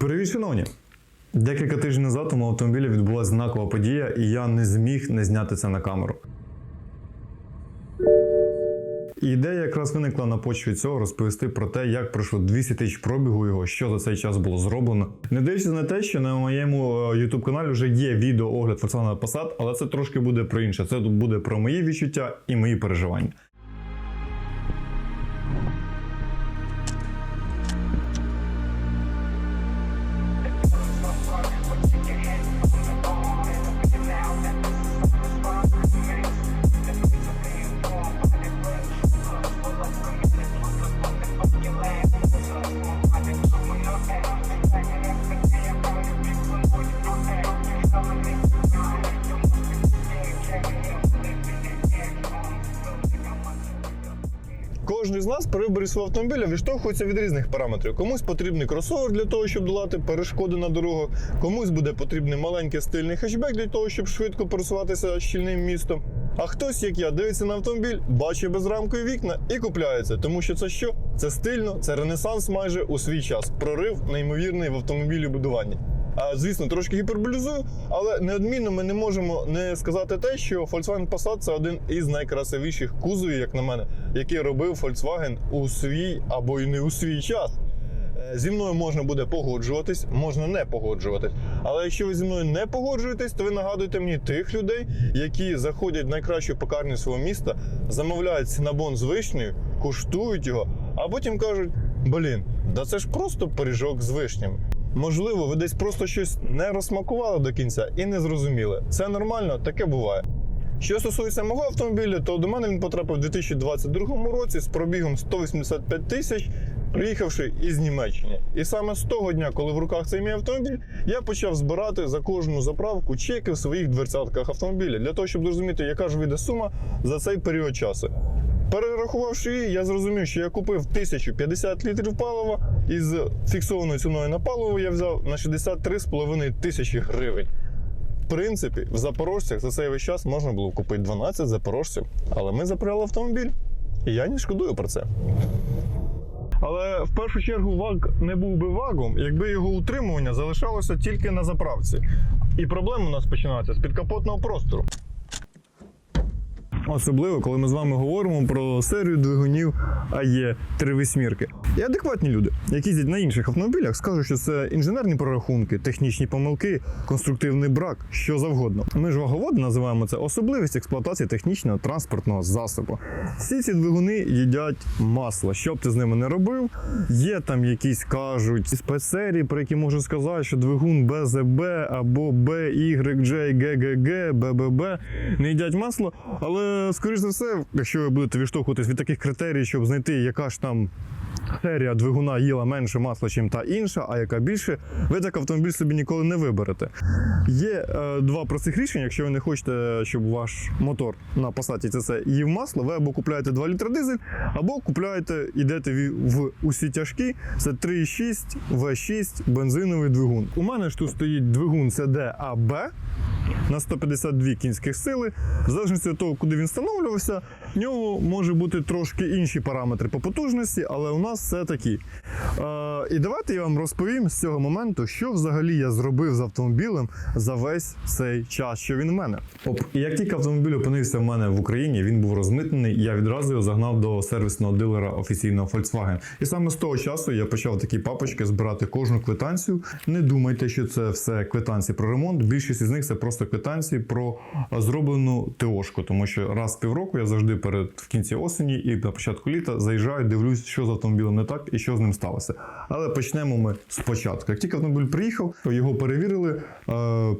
Привіт, шановні! Декілька тижнів назад у мого автомобілі відбулася знакова подія, і я не зміг не зняти це на камеру. Ідея якраз виникла на почві цього розповісти про те, як пройшло 200 тисяч пробігу його, що за цей час було зроблено. Не дивлячись на те, що на моєму YouTube каналі вже є відео огляд Volkswagen Passat, але це трошки буде про інше. Це буде про мої відчуття і мої переживання. Кожен з нас при виборі свого автомобіля відштовхується від різних параметрів. Комусь потрібний кросовер для того, щоб долати перешкоди на дорогах, комусь буде потрібний маленький стильний хетчбек для того, щоб швидко пересуватися щільним містом. А хтось, як я, дивиться на автомобіль, бачить безрамкові вікна і купляється, тому що це що? Це стильно, це ренесанс майже у свій час. Прорив неймовірний в автомобілі будуванні. Звісно, трошки гіперболізую, але неодмінно ми не можемо не сказати те, що Volkswagen Passat це один із найкрасивіших кузовів, як на мене, який робив Volkswagen у свій або й не у свій час. Е, Зі мною можна буде погоджуватись, можна не погоджуватись. Але якщо ви зі мною не погоджуєтесь, то ви нагадуєте мені тих людей, які заходять в найкращу пекарню свого міста, замовляють синабон з вишнею, куштують його, а потім кажуть: блін, да це ж просто пиріжок з вишнями. Можливо, ви десь просто щось не розсмакували до кінця і не зрозуміли. Це нормально, таке буває. Що стосується мого автомобіля, то до мене він потрапив у 2022 році з пробігом 185 тисяч, приїхавши із Німеччини. І саме з того дня, коли в руках цей мій автомобіль, я почав збирати за кожну заправку чеки в своїх дверцятках автомобіля для того, щоб зрозуміти, яка ж вийде сума за цей період часу. Перерахувавши її, я зрозумів, що я купив 1050 літрів палива і з фіксованою ціною на паливо я взяв на 63,5 тисячі гривень. В принципі, в запорожцях за цей весь час можна було купити 12 запорожців, але ми запряли автомобіль. І я не шкодую про це. Але в першу чергу ВАГ не був би ВАГом, якби його утримування залишалося тільки на заправці. І проблеми у нас починаються з підкапотного простору. Особливо, коли ми з вами говоримо про серію двигунів АЕ 3 восьмірки. І адекватні люди, які їздять на інших автомобілях, скажуть, що це інженерні прорахунки, технічні помилки, конструктивний брак, що завгодно. Ми ж ваговоди називаємо це особливість експлуатації технічного транспортного засобу. Всі ці двигуни їдять масло. Що б ти з ними не робив, є там якісь кажуть спецсерії, про які можу сказати, що двигун БЗБ або BYJ, GGG, БББ не їдять масло. Але, скоріш за все, якщо ви будете відштовхуватись від таких критерій, щоб знайти, яка ж там серія двигуна їла менше масла, ніж та інша, а яка більше, ви так автомобіль собі ніколи не виберете. Є е, два простих рішення, якщо ви не хочете, щоб ваш мотор на посаді це їв масло, ви або купляєте 2 літра дизель, або купляєте, йдете в усі тяжкі, це 3,6 V6 бензиновий двигун. У мене ж тут стоїть двигун CDAB на 152 кінських сили. В залежності від того, куди він встановлювався, в нього може бути трошки інші параметри по потужності, але у нас все такі. Е, і давайте я вам розповім з цього моменту, що взагалі я зробив з автомобілем за весь цей час, що він в мене. Оп. І як тільки автомобіль опинився в мене в Україні, він був розмитнений, я відразу його загнав до сервісного дилера офіційного Volkswagen. І саме з того часу я почав такі папочки збирати кожну квитанцію. Не думайте, що це все квитанції про ремонт. Більшість із них це просто квитанції про зроблену ТОшку, тому що раз в півроку я завжди перед в кінці осені і на початку літа заїжджаю, дивлюсь, що з автомобілем не так і що з ним сталося. Але почнемо ми спочатку. Як тільки автомобіль приїхав, його перевірили е,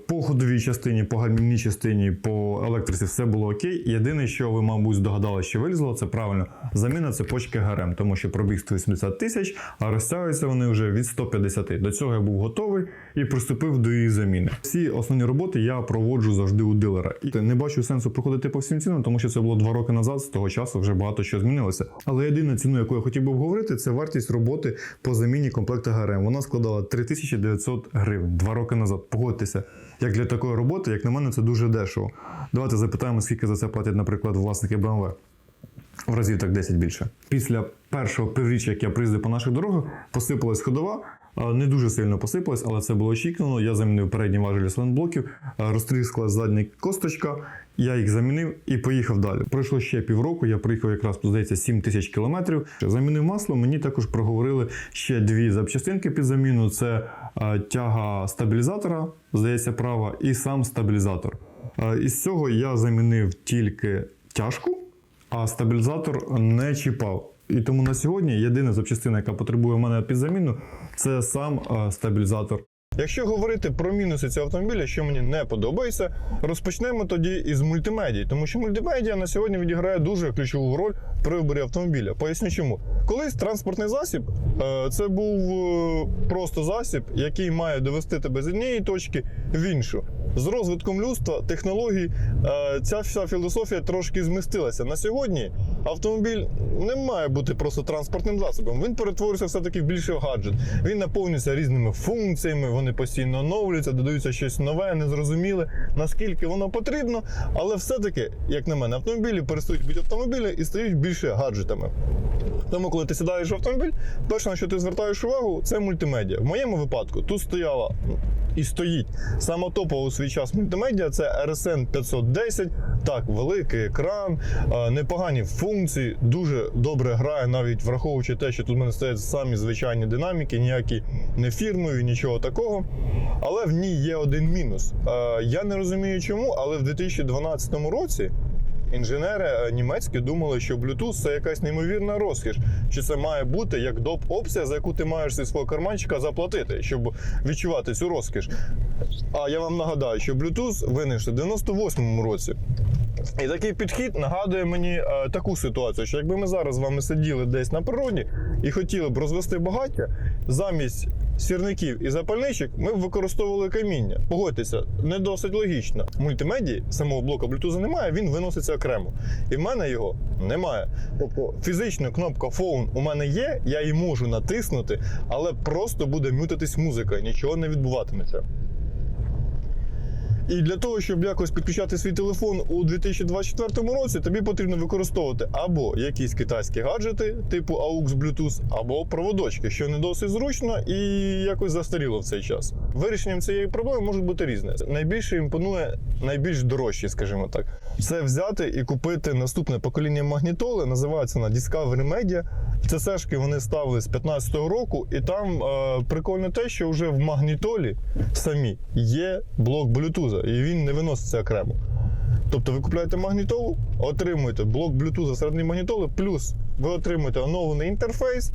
по ходовій частині, по гальмівній частині, по електриці все було окей. Єдине, що ви, мабуть, здогадали, що вилізло, це правильно заміна цепочки ГРМ, тому що пробіг 180 тисяч, а розтягуються вони вже від 150. До цього я був готовий і приступив до її заміни. Всі основні роботи я проводжу завжди у дилера. І не бачу сенсу проходити по всім цінам, тому що це було два роки назад. З того часу вже багато що змінилося. Але єдина ціну, яку я хотів би обговорити, це вартість роботи по заміні комплекту ГРМ. Вона складала 3900 гривень два роки назад. Погодьтеся, як для такої роботи, як на мене, це дуже дешево. Давайте запитаємо, скільки за це платять, наприклад, власники BMW. В разів так 10 більше. Після першого півріччя, як я приїздив по наших дорогах, посипалась ходова. Не дуже сильно посипалась, але це було очікувано. Я замінив передні важелі сленблоків, розтріскалась задня косточка. Я їх замінив і поїхав далі. Пройшло ще півроку. Я приїхав якраз здається 7 тисяч кілометрів. Замінив масло. Мені також проговорили ще дві запчастинки під заміну: це тяга стабілізатора, здається, права, і сам стабілізатор. Із цього я замінив тільки тяжку, а стабілізатор не чіпав. І тому на сьогодні єдина запчастина, яка потребує в мене під заміну, це сам а, стабілізатор. Якщо говорити про мінуси цього автомобіля, що мені не подобається, розпочнемо тоді із мультимедії, тому що мультимедіа на сьогодні відіграє дуже ключову роль при виборі автомобіля. Поясню чому. Колись транспортний засіб е, це був е, просто засіб, який має довести тебе з однієї точки в іншу. З розвитком людства, технологій, е, ця вся філософія трошки змістилася. На сьогодні автомобіль не має бути просто транспортним засобом. Він перетворюється все-таки в більше гаджет. Він наповнюється різними функціями, вони постійно оновлюються, додаються щось нове, незрозуміле, наскільки воно потрібно. Але все-таки, як на мене, автомобілі перестають бути автомобілями і стають більше гаджетами. Тому, коли ти сідаєш в автомобіль, перше, на що ти звертаєш увагу, це мультимедіа. В моєму випадку тут стояла і стоїть саме топова у свій час мультимедіа. Це RSN 510. Так, великий екран, е, непогані функції, дуже добре грає, навіть враховуючи те, що тут в мене стоять самі звичайні динаміки, ніякі не фірмові, нічого такого. Але в ній є один мінус. Е, Я не розумію чому, але в 2012 році. Інженери е, німецькі думали, що Bluetooth це якась неймовірна розкіш. Що це має бути як доп опція, за яку ти маєш зі свого карманчика заплатити, щоб відчувати цю розкіш. А я вам нагадаю, що Bluetooth винайшли в 98-му році. І такий підхід нагадує мені е, таку ситуацію, що якби ми зараз з вами сиділи десь на природі і хотіли б розвести багаття, замість сірників і запальничок ми б використовували каміння. Погодьтеся, не досить логічно. Мультимедії самого блока Bluetooth немає, він виноситься окремо. І в мене його немає. Тобто фізично кнопка Phone у мене є, я її можу натиснути, але просто буде мютитись музика, нічого не відбуватиметься. І для того, щоб якось підключати свій телефон у 2024 році, тобі потрібно використовувати або якісь китайські гаджети, типу AUX Bluetooth, або проводочки, що не досить зручно і якось застаріло в цей час. Вирішенням цієї проблеми може бути різне. Найбільше імпонує найбільш дорожчі, скажімо так. Це взяти і купити наступне покоління магнітоли, називається вона Discovery Media. ЦСшки вони ставили з 15-го року, і там е, прикольно те, що вже в магнітолі самі є блок Bluetooth, і він не виноситься окремо. Тобто ви купуєте магнітолу, отримуєте блок Bluetooth середньої магнітоли, плюс ви отримуєте оновлений інтерфейс.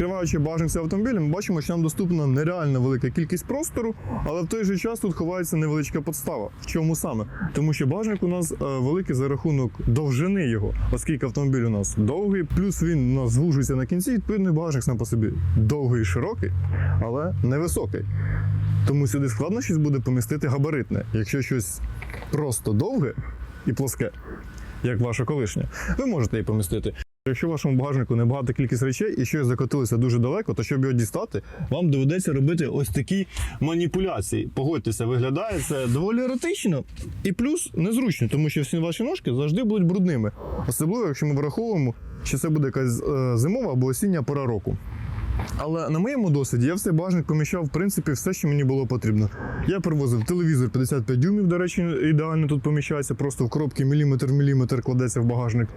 Відкриваючи багажник цього автомобіля, ми бачимо, що нам доступна нереально велика кількість простору, але в той же час тут ховається невеличка подстава. В чому саме? Тому що багажник у нас е, великий за рахунок довжини його, оскільки автомобіль у нас довгий, плюс він у нас звужується на кінці, відповідно, багажник сам по собі довгий і широкий, але невисокий. Тому сюди складно щось буде помістити габаритне. Якщо щось просто довге і плоске, як ваша колишня, ви можете її помістити. Якщо в вашому багажнику небагата кількість речей і щось закотилося дуже далеко, то щоб його дістати, вам доведеться робити ось такі маніпуляції. Погодьтеся, виглядає це доволі еротично і плюс незручно, тому що всі ваші ножки завжди будуть брудними. Особливо, якщо ми враховуємо, що це буде якась е, зимова або осіння пора року. Але на моєму досвіді я в цей багажник поміщав в принципі все, що мені було потрібно. Я привозив телевізор 55 дюймів, до речі, ідеально тут поміщається, просто в коробки міліметр міліметр кладеться в багажник.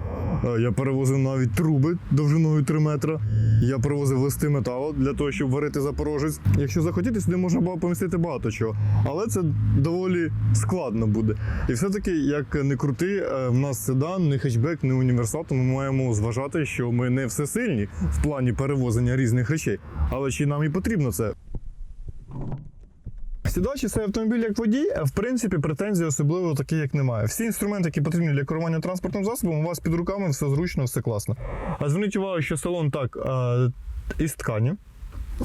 Е, Я перевозив навіть труби довжиною 3 метра. Я привозив листи металу для того, щоб варити запорожець. Якщо захотіти, сюди можна було помістити багато чого. Але це доволі складно буде. І все-таки, як не крути, е, в нас седан, не хетчбек, не універсал, то ми маємо зважати, що ми не всесильні в плані перевозення різних речей. Але чи нам і потрібно це? Сідаючи цей автомобіль як водій, в принципі, претензій особливо такі, як немає. Всі інструменти, які потрібні для керування транспортним засобом, у вас під руками все зручно, все класно. А зверніть увагу, що салон так е, із ткані.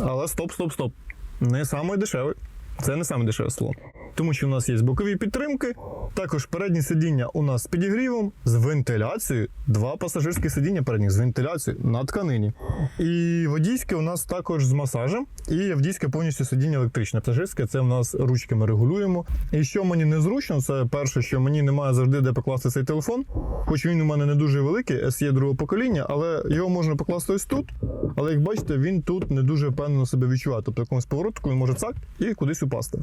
Але стоп, стоп, стоп. Не самий дешевий. Це не саме дешеве салон. Тому що у нас є бокові підтримки, також передні сидіння у нас з підігрівом, з вентиляцією, два пасажирські сидіння передніх з вентиляцією на тканині. І водійське у нас також з масажем, і водійське повністю сидіння електричне. Пасажирське це в нас ручки ми регулюємо. І що мені незручно, це перше, що мені немає завжди де покласти цей телефон. Хоч він у мене не дуже великий, SE другого покоління, але його можна покласти ось тут. Але як бачите, він тут не дуже впевнено себе відчуває. Тобто якомусь поворотку він може цак і кудись упасти.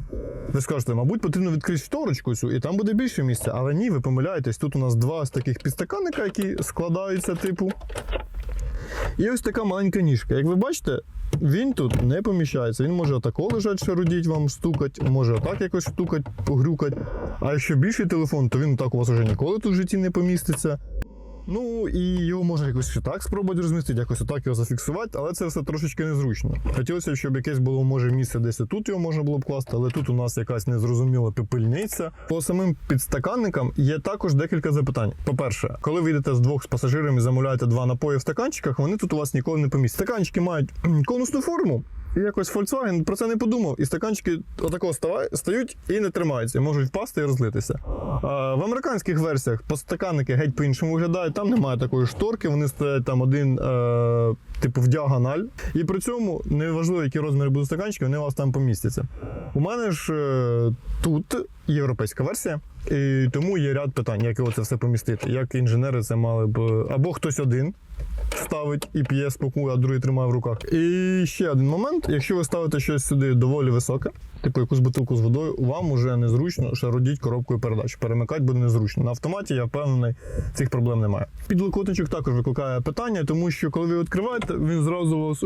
Ви скажете, мабуть, потрібно відкрити шторочку цю, і там буде більше місця. Але ні, ви помиляєтесь. Тут у нас два з таких підстаканника, які складаються, типу. І ось така маленька ніжка. Як ви бачите, він тут не поміщається. Він може отако лежать, шарудіть вам стукать, може отак якось стукать, погрюкать. А якщо більший телефон, то він так у вас вже ніколи тут в житті не поміститься. Ну і його можна якось так спробувати розмістити, якось отак його зафіксувати, але це все трошечки незручно. Хотілося б, щоб якесь було може місце десь тут його можна було б класти, але тут у нас якась незрозуміла пепельниця. По самим підстаканникам є також декілька запитань. По-перше, коли ви йдете з двох з пасажирами і замовляєте два напої в стаканчиках, вони тут у вас ніколи не помістяться. Стаканчики мають конусну форму. І якось Volkswagen про це не подумав, і стаканчики отако стають і не тримаються, можуть впасти і розлитися. А, в американських версіях постаканники геть по-іншому виглядають. Там немає такої шторки, вони стоять там один, е, типу, в діагональ. І при цьому неважливо, які розміри будуть стаканчики, вони у вас там помістяться. У мене ж е, тут європейська версія, і тому є ряд питань, як його це все помістити. Як інженери це мали б або хтось один ставить і п'є спокою, а другий тримає в руках. І ще один момент: якщо ви ставите щось сюди доволі високе, типу якусь бутилку з водою, вам уже незручно шародіть коробкою передач. Перемикати буде незручно. На автоматі я впевнений, цих проблем немає. Підлокотничок також викликає питання, тому що коли ви відкриваєте, він зразу у вас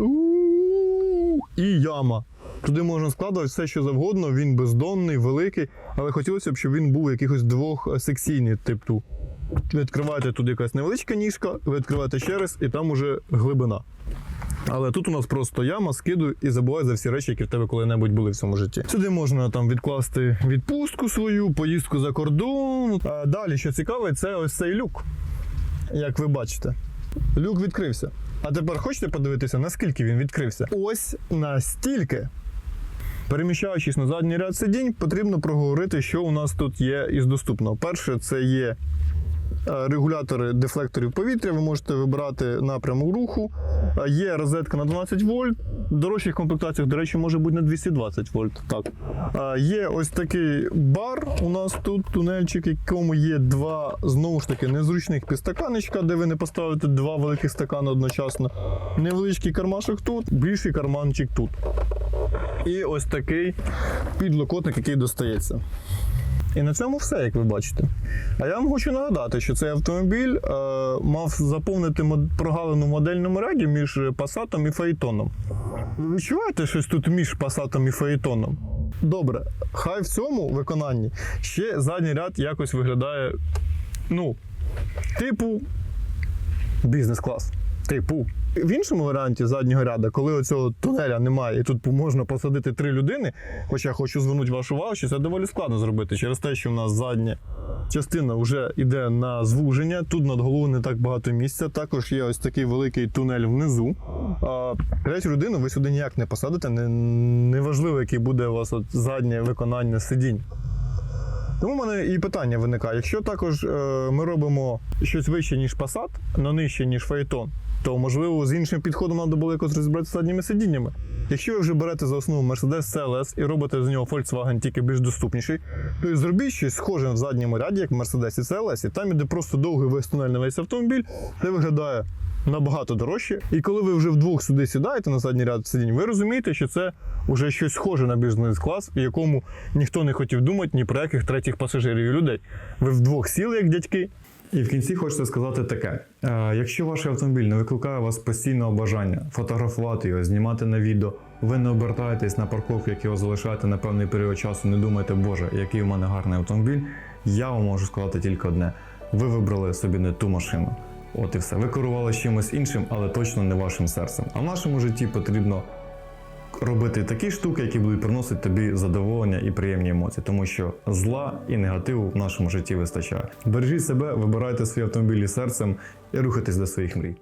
і яма. Туди можна складувати все, що завгодно. Він бездонний, великий, але хотілося б, щоб він був якихось двох секційний, типу. Ви відкриваєте тут якась невеличка ніжка, ви відкриваєте ще раз, і там уже глибина. Але тут у нас просто яма, скидуй і забувай за всі речі, які в тебе коли-небудь були в цьому житті. Сюди можна там відкласти відпустку свою, поїздку за кордон. А далі, що цікаве, це ось цей люк. Як ви бачите, люк відкрився. А тепер хочете подивитися, наскільки він відкрився? Ось настільки. Переміщаючись на задній ряд сидінь, потрібно проговорити, що у нас тут є із доступного. Перше, це є регулятори дефлекторів повітря. Ви можете вибирати напрямок руху. Е, Є розетка на 12 вольт. В дорожчих комплектаціях, до речі, може бути на 220 вольт. Так. Е, Є ось такий бар. У нас тут тунельчик, якому є два знову ж таки незручних підстаканечка, де ви не поставите два великих стакани одночасно. Невеличкий кармашок тут, більший карманчик тут. І ось такий підлокотник, який достається. І на цьому все, як ви бачите. А я вам хочу нагадати, що цей автомобіль е, мав заповнити прогалину в модельному ряді між Passat і Фаїтоном. Ви відчуваєте щось тут між Passat і Фаїтоном? Добре, хай в цьому виконанні ще задній ряд якось виглядає, ну, типу, бізнес-клас. Типу. В іншому варіанті заднього ряду, коли оцього тунеля немає, і тут можна посадити три людини. Хоча я хочу звернути вашу увагу, що це доволі складно зробити через те, що в нас задня частина вже йде на звуження. Тут над головою не так багато місця. Також є ось такий великий тунель внизу. А третю людину ви сюди ніяк не посадите. Не, неважливо, який буде у вас от заднє виконання сидінь. Тому в мене і питання виникає: якщо також е, ми робимо щось вище, ніж Passat, але нижче, ніж Phaeton, то можливо з іншим підходом треба було якось розібратися з задніми сидіннями. Якщо ви вже берете за основу Mercedes CLS і робите з нього Volkswagen тільки більш доступніший, то і зробіть щось схоже в задньому ряді, як в Mercedes CLS, і там іде просто довгий весь тунель на весь автомобіль, де виглядає набагато дорожче. І коли ви вже вдвох сюди сідаєте на задній ряд сидінь, ви розумієте, що це вже щось схоже на бізнес-клас, в якому ніхто не хотів думати ні про яких третіх пасажирів і людей. Ви вдвох сіли як дядьки. І в кінці хочеться сказати таке: Е, якщо ваш автомобіль не викликає у вас постійного бажання фотографувати його, знімати на відео, ви не обертаєтесь на парковку, яку ви залишаєте на певний період часу, не думаєте, боже, який у мене гарний автомобіль. Я вам можу сказати тільки одне: ви вибрали собі не ту машину. От і все. Ви керували чимось іншим, але точно не вашим серцем. А в нашому житті потрібно робити такі штуки, які будуть приносити тобі задоволення і приємні емоції, тому що зла і негативу в нашому житті вистачає. Бережіть себе, вибирайте свої автомобілі серцем і рухайтесь до своїх мрій.